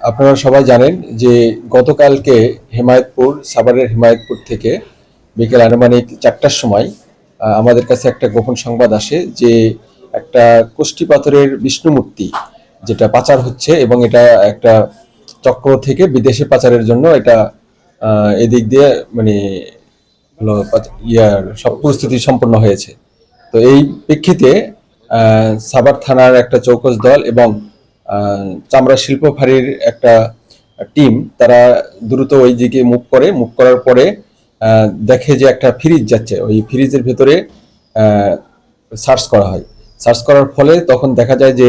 আপনারা সবাই জানেন যে গতকালকে হেমায়তপুর, সাভারের হেমায়তপুর থেকে বিকেল আনুমানিক চারটার সময় আমাদের কাছে একটা গোপন সংবাদ আসে যে একটা কোষ্ঠী পাথরের বিষ্ণু মূর্তি যেটা পাচার হচ্ছে এবং এটা একটা চক্র থেকে বিদেশে পাচারের জন্য এটা এদিক দিয়ে মানে ইয়ার সব প্রস্তুতি সম্পন্ন হয়েছে। তো এই প্রেক্ষিতে সাভার থানার একটা চৌকস দল এবং চামড়া শিল্প ফাঁড়ির একটা টিম, তারা দ্রুত ওই দিকে মুভ করে। মুভ করার পরে দেখে যে একটা ফ্রিজ যাচ্ছে, ওই ফ্রিজের ভেতরে সার্চ করা হয়। সার্চ করার ফলে তখন দেখা যায় যে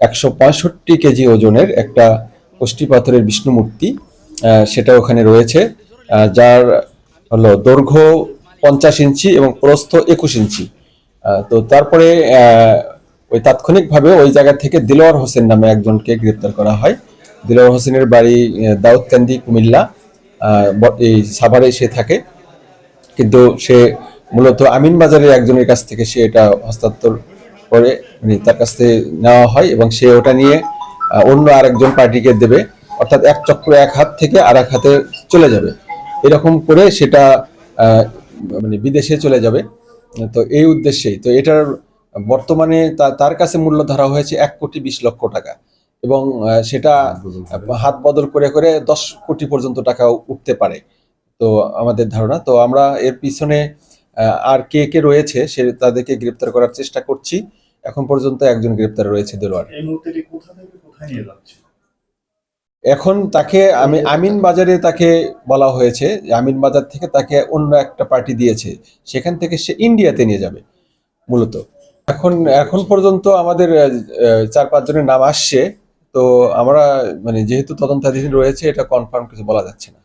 একশো পঁয়ষট্টি কেজি ওজনের একটা কষ্টি পাথরের বিষ্ণু মূর্তি সেটা ওখানে রয়েছে যার হলো দৈর্ঘ্য পঞ্চাশ ইঞ্চি এবং প্রস্থ একুশ ইঞ্চি। তো তারপরে ওই তাৎক্ষণিকভাবে ওই জায়গা থেকে দিলওয়ার হোসেন নামে একজনকে গ্রেপ্তার করা হয়। দিলওয়ার হোসেনের বাড়ি দাউদকান্দি, কুমিল্লা এই সাভারে সে থাকে। কিন্তু সে মূলত আমিন বাজারের একজনের কাছ থেকে সে এটা হস্তান্তর করে মানে তার কাছ থেকে নেওয়া হয় এবং সে ওটা নিয়ে অন্য আরেকজন পার্টিকে দেবে। অর্থাৎ এক চক্র এক হাত থেকে আর এক হাতে চলে যাবে। এরকম করে সেটা মানে বিদেশে চলে যাবে। তো এই উদ্দেশ্যেই। তো এটার বর্তমানে তার কাছে মূল্য ধরা হয়েছে এক কোটি বিশ লক্ষ টাকা। এবং সেটা হাত বদল করে করে দশ কোটি পর্যন্ত টাকা উঠতে পারে। তো আমাদের ধারণা তো আমরা এর পিছনে আর কে কে রয়েছে সে তাদেরকে গ্রেপ্তার করার চেষ্টা করছি। এখন পর্যন্ত একজন গ্রেপ্তার রয়েছে দেলোয়ার। এখন তাকে আমি আমিন বাজারে তাকে বলা হয়েছে যে আমিন বাজার থেকে তাকে অন্য একটা পার্টি দিয়েছে। সেখান থেকে সে ইন্ডিয়াতে নিয়ে যাবে মূলত। এখন এখন পর্যন্ত আমাদের আহ, পাঁচ চার পাঁচজনের নাম আসছে। তো আমরা মানে যেহেতু তদন্তাধীন রয়েছে এটা কনফার্ম কিছু বলা যাচ্ছে না।